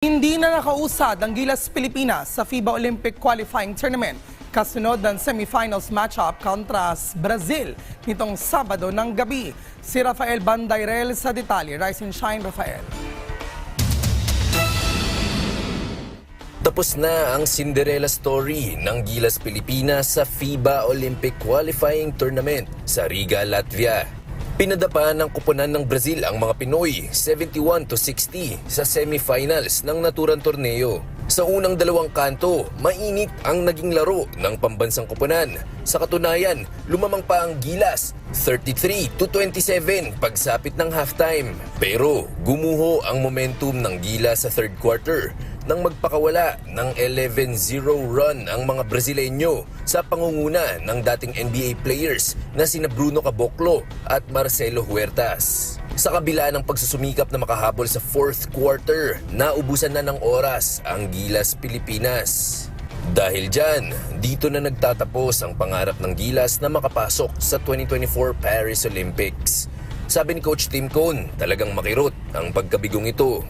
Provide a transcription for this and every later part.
Hindi na nakausad ang Gilas Pilipinas sa FIBA Olympic Qualifying Tournament kasunod ng semifinals matchup kontra Brazil nitong Sabado ng gabi. Si Rafael Bandairel sa detalye. Rise and shine, Rafael. Tapos na ang Cinderella story ng Gilas Pilipinas sa FIBA Olympic Qualifying Tournament sa Riga, Latvia. Pinadapa ng kuponan ng Brazil ang mga Pinoy 71 to 60 sa semifinals ng naturang torneo. Sa unang dalawang kanto, mainit ang naging laro ng pambansang kuponan. Sa katunayan, lumamang pa ang Gilas 33 to 27 pagsapit ng halftime. Pero gumuho ang momentum ng Gilas sa third quarter nang magpakawala ng 11-0 run ang mga Brasileño sa pangunguna ng dating NBA players na sina Bruno Caboclo at Marcelo Huertas. Sa kabila ng pagsusumikap na makahabol sa fourth quarter, naubusan na ng oras ang Gilas Pilipinas. Dahil dyan, dito na nagtatapos ang pangarap ng Gilas na makapasok sa 2024 Paris Olympics. Sabi ni Coach Tim Cone, talagang makirot ang pagkabigong ito.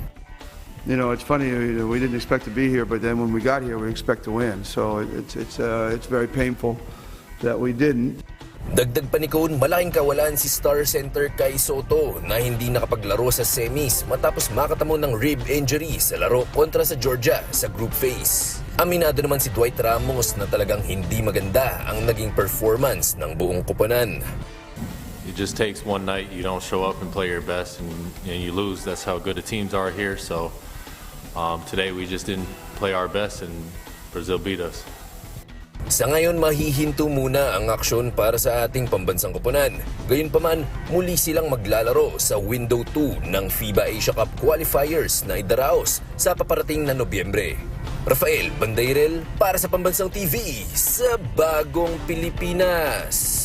You know, it's funny. you know, We didn't expect to be here, but then when we got here, we expect to win. So it's it's uh, it's very painful that we didn't. Dagdag pa ni Cone, malaking kawalan si star center Kai Soto na hindi nakapaglaro sa semis matapos makatamo ng rib injury sa laro kontra sa Georgia sa group phase. Aminado naman si Dwight Ramos na talagang hindi maganda ang naging performance ng buong kuponan. It just takes one night, you don't show up and play your best, and, and you lose. That's how good the teams are here. So um, today we just didn't play our best, and Brazil beat us. Sa ngayon mahihinto muna ang aksyon para sa ating pambansang kuponan. Gayunpaman, muli silang maglalaro sa Window 2 ng FIBA Asia Cup qualifiers na idaraos sa paparating na Nobyembre. Rafael Bandairel para sa Pambansang TV sa Bagong Pilipinas.